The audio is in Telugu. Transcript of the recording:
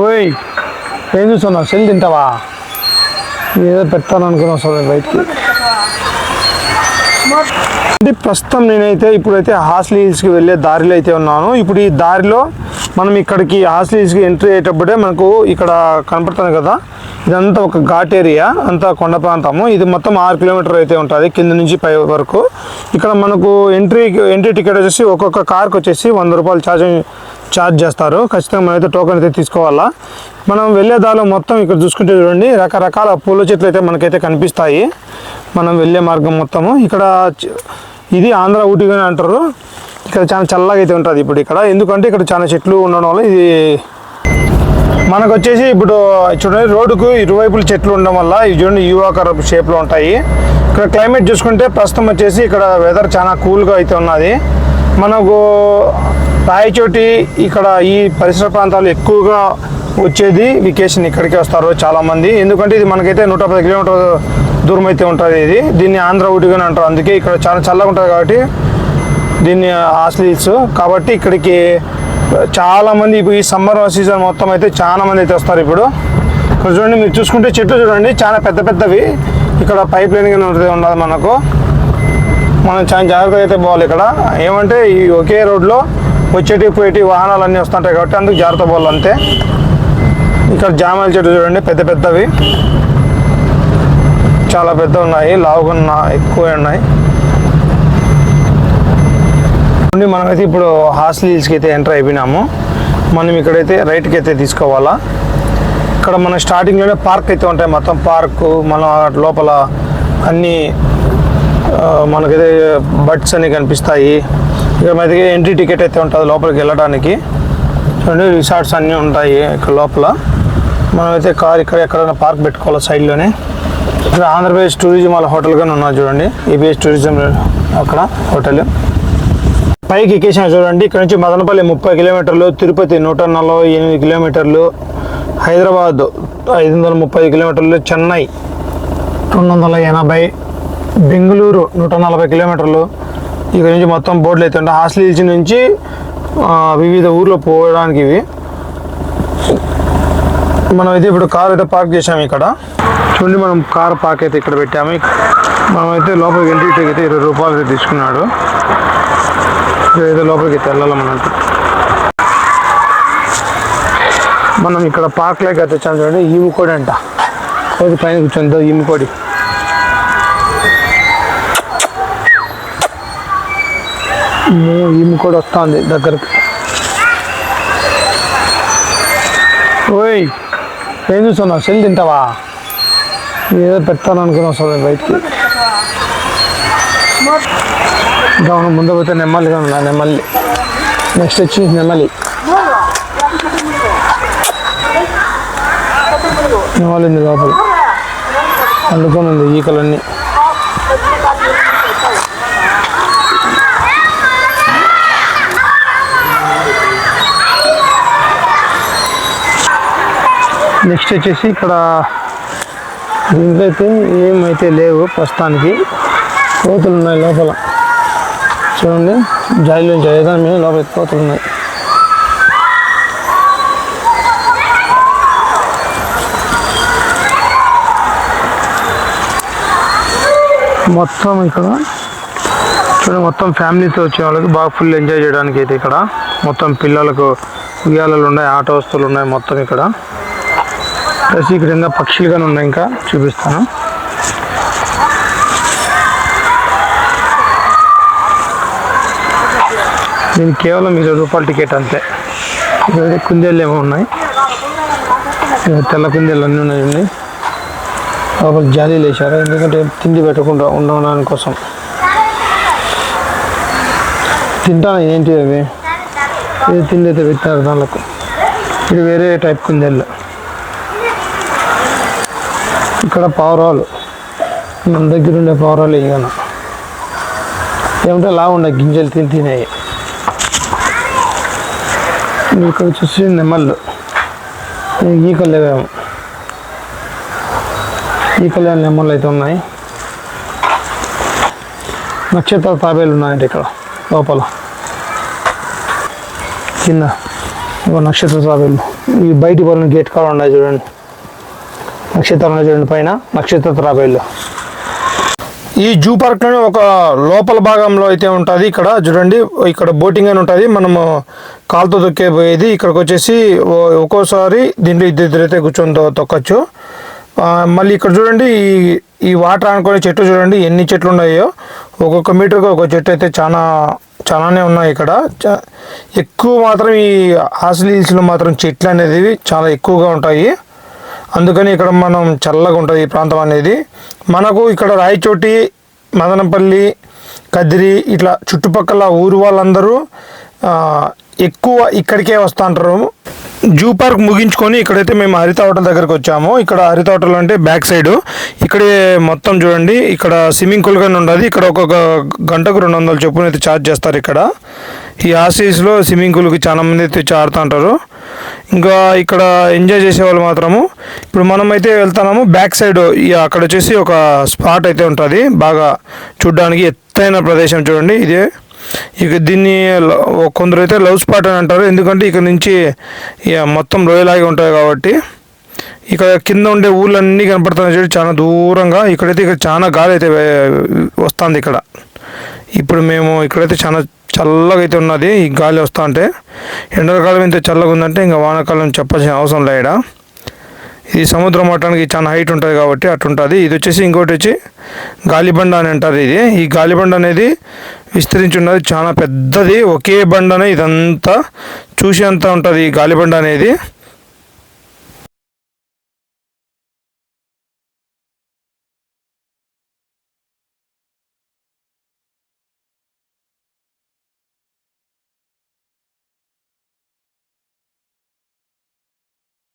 ఓయ్ ఏం చూస్తున్నావు? సెల్ తింటావా? ఏదో పెడతాను అనుకున్నా సరే బయటికి. అంటే ప్రస్తుతం నేనైతే ఇప్పుడైతే హాస్లీ హిల్స్కి వెళ్ళే దారిలో అయితే ఉన్నాను. ఇప్పుడు ఈ దారిలో మనం ఇక్కడికి హాస్లీ హిల్స్కి ఎంట్రీ అయ్యేటప్పుడే మనకు ఇక్కడ కనపడుతుంది కదా? ఇదంతా ఒక ఘాట్ ఏరియా అంతా కొండ ప్రాంతము. ఇది మొత్తం ఆరు కిలోమీటర్ అయితే ఉంటుంది కింద నుంచి పై వరకు. ఇక్కడ మనకు ఎంట్రీ ఎంట్రీ టికెట్ వచ్చేసి ఒక్కొక్క కార్కి వచ్చేసి వంద రూపాయలు ఛార్జింగ్ ఛార్జ్ చేస్తారు. ఖచ్చితంగా మనమైతే టోకెన్ అయితే తీసుకోవాలా. మనం వెళ్ళే దారిలో మొత్తం ఇక్కడ చూసుకుంటే చూడండి రకరకాల పూల చెట్లు అయితే మనకైతే కనిపిస్తాయి. మనం వెళ్ళే మార్గం మొత్తము. ఇక్కడ ఇది ఆంధ్ర ఊటీగానే అంటారు. ఇక్కడ చాలా చల్లగా అయితే ఉంటుంది ఇప్పుడు ఇక్కడ. ఎందుకంటే ఇక్కడ చాలా చెట్లు ఉండడం వల్ల ఇది మనకు వచ్చేసి ఇప్పుడు చూడండి రోడ్డుకు ఇరువైపులు చెట్లు ఉండడం వల్ల ఇవి చూడండి యువాకర షేప్లో ఉంటాయి. ఇక్కడ క్లైమేట్ చూసుకుంటే ప్రస్తుతం వచ్చేసి ఇక్కడ వెదర్ చాలా కూల్గా అయితే ఉన్నది. మనకు రాయచోటి ఇక్కడ ఈ పరిసర ప్రాంతాలు ఎక్కువగా వచ్చేది వెకేషన్ ఇక్కడికి వస్తారు చాలామంది. ఎందుకంటే ఇది మనకైతే నూట పది కిలోమీటర్ దూరం అయితే ఉంటుంది ఇది. దీన్ని ఆంధ్ర ఊటిగానే అంటారు. అందుకే ఇక్కడ చాలా చల్లగా ఉంటుంది కాబట్టి దీన్ని హాస్టల్ కాబట్టి ఇక్కడికి చాలామంది ఇప్పుడు ఈ సమ్మర్ సీజన్ మొత్తం అయితే చాలా మంది అయితే వస్తారు ఇప్పుడు. ఇక్కడ చూడండి మీరు చూసుకుంటే చెట్లు చూడండి చాలా పెద్ద పెద్దవి. ఇక్కడ పైప్ లైన్ కింద ఉంటుంది మనకు. మనం చాలా జాగ్రత్తగా అయితే పోవాలి ఇక్కడ. ఏమంటే ఈ ఒకే రోడ్లో వచ్చేటి పోయేటి వాహనాలు అన్నీ వస్తుంటాయి కాబట్టి అందుకు జాగ్రత్త పోవాలి అంతే. ఇక్కడ జామాల చెట్లు చూడండి పెద్ద పెద్దవి. చాలా పెద్ద ఉన్నాయి లావుగా ఎక్కువ ఉన్నాయి. నుండి మనమైతే ఇప్పుడు హాస్టల్ హిల్స్కి అయితే ఎంటర్ అయిపోయినాము. మనం ఇక్కడైతే రైట్కి అయితే తీసుకోవాలా. ఇక్కడ మన స్టార్టింగ్లోనే పార్క్ అయితే ఉంటాయి మొత్తం. పార్కు మన లోపల అన్నీ మనకైతే బట్స్ అన్ని కనిపిస్తాయి. ఇక్కడ దగ్గర ఎంట్రీ టికెట్ అయితే ఉంటుంది లోపలికి వెళ్ళడానికి. చూడండి రిసార్ట్స్ అన్నీ ఉంటాయి ఇక్కడ లోపల. మనమైతే కార్ ఇక్కడ ఎక్కడైనా పార్క్ పెట్టుకోవాలి సైడ్లోనే ఇక్కడ ఆంధ్రప్రదేశ్ టూరిజం వాళ్ళ హోటల్ కానీ ఉన్నది చూడండి. ఏబిఎస్ టూరిజం అక్కడ హోటల్ పైకి ఎక్కేసిన చూడండి ఇక్కడ నుంచి మదనపల్లి ముప్పై కిలోమీటర్లు తిరుపతి నూట నలభై ఎనిమిది కిలోమీటర్లు హైదరాబాద్ ఐదు వందల ముప్పై కిలోమీటర్లు చెన్నై రెండు వందల ఎనభై బెంగళూరు నూట నలభై కిలోమీటర్లు ఇక్కడ నుంచి మొత్తం బోర్డులు అయితే ఉంటాయి హాస్టల్ హిల్స్ నుంచి వివిధ ఊర్లో పోవడానికి ఇవి. మనం అయితే ఇప్పుడు కార్ అయితే పార్క్ చేసాము ఇక్కడ. చూడండి మనం కార్ పార్క్ అయితే ఇక్కడ పెట్టాము. మనం అయితే లోపలికి ఎంట్రీ అయితే ఇరవై రూపాయలు అయితే తీసుకున్నాడు. అయితే లోపలికి అయితే వెళ్ళాలి మనం మనం ఇక్కడ పార్క్ లేక అయితే వచ్చాము చూడండి ఈము కోడి అంట. కోడి పైన కూర్చొని ఈము ఈమె కూడా వస్తుంది దగ్గరకు. ఓయ్ ఏం చూస్తున్నావు? సెల్ తింటావా? ఏదో పెడతాను అనుకున్నావు సార్ బయటికి. ఇంకా ముందు పోతే నెమ్మలిగా ఉన్నా నెమ్మలి. నెక్స్ట్ వచ్చి నెమ్మలి. నెమ్మలి లోపల. అందుకొని ఉంది ఈకలన్నీ. నెక్స్ట్ వచ్చేసి ఇక్కడ దీంట్లో అయితే ఏమైతే లేవు ప్రస్తుతానికి. కోతులు ఉన్నాయి లోపల. చూడండి జాయిలో జయదాని మీద లోపల కోతులు ఉన్నాయి. మొత్తం ఇక్కడ చూడండి మొత్తం ఫ్యామిలీతో వచ్చే వాళ్ళకి బాగా ఫుల్ ఎంజాయ్ చేయడానికి అయితే ఇక్కడ. మొత్తం పిల్లలకు ఉయ్యాలలు ఉన్నాయి ఆట వస్తువులు ఉన్నాయి మొత్తం ఇక్కడ. ప్లస్ ఇక్కడ ఇంకా పక్షులు కానీ ఉన్నాయి ఇంకా. చూపిస్తాను. దీనికి కేవలం ఇరవై రూపాయల టికెట్ అంతే. ఇక్కడ కుందేళ్ళు ఏమో ఉన్నాయి. తెల్ల కుందేళ్ళు అన్నీ ఉన్నాయండి లోపల జాలీలు వేశారు ఎందుకంటే తిండి పెట్టకుండా ఉండడానికి కోసం. తింటాను ఏంటి అవి? ఇది తిండి అయితే పెట్టారు దానికి ఇది వేరే టైప్ కుందేళ్ళు. ఇక్కడ పావురాలు. మన దగ్గర ఉండే పావురాలు ఇవన్న ఏమంటే లా ఉండే గింజలు తిని తినేవి ఇక్కడ వచ్చేసి నెమళ్ళు. ఈకలు లేవేమో ఈకలు లేని నెమ్మలు అయితే ఉన్నాయి. నక్షత్ర తాబేలు ఉన్నాయండి ఇక్కడ లోపల. కింద. ఒక నక్షత్ర తాబేలు. ఈ బయటి పడిన గేట్ కాడ ఉన్నాయి చూడండి. నక్షత్రం చూడండి పైన నక్షత్ర తాబేళ్ళు ఈ జూ పార్క్లోనే ఒక లోపల భాగంలో అయితే ఉంటుంది. ఇక్కడ చూడండి ఇక్కడ బోటింగ్ అని ఉంటుంది. మనము కాలుతో దొక్కే పోయేది ఇక్కడికి వచ్చేసి ఒక్కోసారి దీంట్లో ఇద్దరు ఇద్దరు అయితే కూర్చొని తొక్కచ్చు. మళ్ళీ ఇక్కడ చూడండి ఈ ఈ వాటర్ అనుకునే చెట్లు చూడండి ఎన్ని చెట్లు ఉన్నాయో. ఒక్కొక్క మీటర్కి ఒక చెట్టు అయితే చాలా చాలానే ఉన్నాయి ఇక్కడ. ఎక్కువ మాత్రం ఈ హాసిల్ హిల్స్లో మాత్రం చెట్లు అనేది చాలా ఎక్కువగా ఉంటాయి. అందుకని ఇక్కడ మనం చల్లగా ఉంటుంది ఈ ప్రాంతం అనేది. మనకు ఇక్కడ రాయచోటి మదనపల్లి కదిరి ఇట్లా చుట్టుపక్కల ఊరు వాళ్ళందరూ ఎక్కువ ఇక్కడికే వస్తూ ఉంటారు జూ పార్క్ ముగించుకొని ఇక్కడైతే మేము హరిత హోటల్ దగ్గరికి వచ్చాము. ఇక్కడ హరిత హోటల్ అంటే బ్యాక్ సైడ్. ఇక్కడే మొత్తం చూడండి. ఇక్కడ స్విమ్మింగ్ పూల్ కానీ ఉండదు ఇక్కడ ఒక్కొక్క గంటకు రెండు వందల చొప్పున అయితే ఛార్జ్ చేస్తారు ఇక్కడ. ఈ ఆసీస్లో స్విమ్మింగ్ పూల్కి చాలా మంది అయితే వచ్చి ఉంటారు ఇంకా ఇక్కడ ఎంజాయ్ చేసే వాళ్ళు మాత్రము. ఇప్పుడు మనం అయితే వెళ్తున్నాము బ్యాక్ సైడ్ అక్కడ వచ్చేసి ఒక స్పాట్ అయితే ఉంటుంది. బాగా చూడడానికి ఎత్తైన ప్రదేశం చూడండి ఇదే. ఇక దీన్ని కొందరు అయితే లవ్ స్పాట్ అని అంటారు. ఎందుకంటే ఇక్కడ నుంచి ఇక మొత్తం లోయలాగే ఉంటాయి కాబట్టి. ఇక్కడ కింద ఉండే ఊళ్ళన్నీ కనపడుతున్నాయి చూడండి చాలా దూరంగా. ఇక్కడైతే ఇక్కడ చాలా గాలి అయితే వస్తుంది ఇక్కడ. ఇప్పుడు మేము ఇక్కడైతే చాలా చల్లగా అయితే ఉన్నది ఈ గాలి వస్తూ ఉంటే ఎండాకాలం ఇంత చల్లగా ఉందంటే ఇంకా వానాకాలం చెప్పాల్సిన అవసరం లేడా. ఇది సముద్రం మట్టానికి చాలా హైట్ ఉంటుంది కాబట్టి అట్టుంటుంది. ఇది వచ్చేసి ఇంకోటి వచ్చి గాలిబండ అని అంటారు ఇది. ఈ గాలిబండ అనేది విస్తరించి ఉన్నది చాలా పెద్దది. ఒకే బండనే ఇదంతా చూసేంత ఉంటుంది ఈ గాలిబండ అనేది.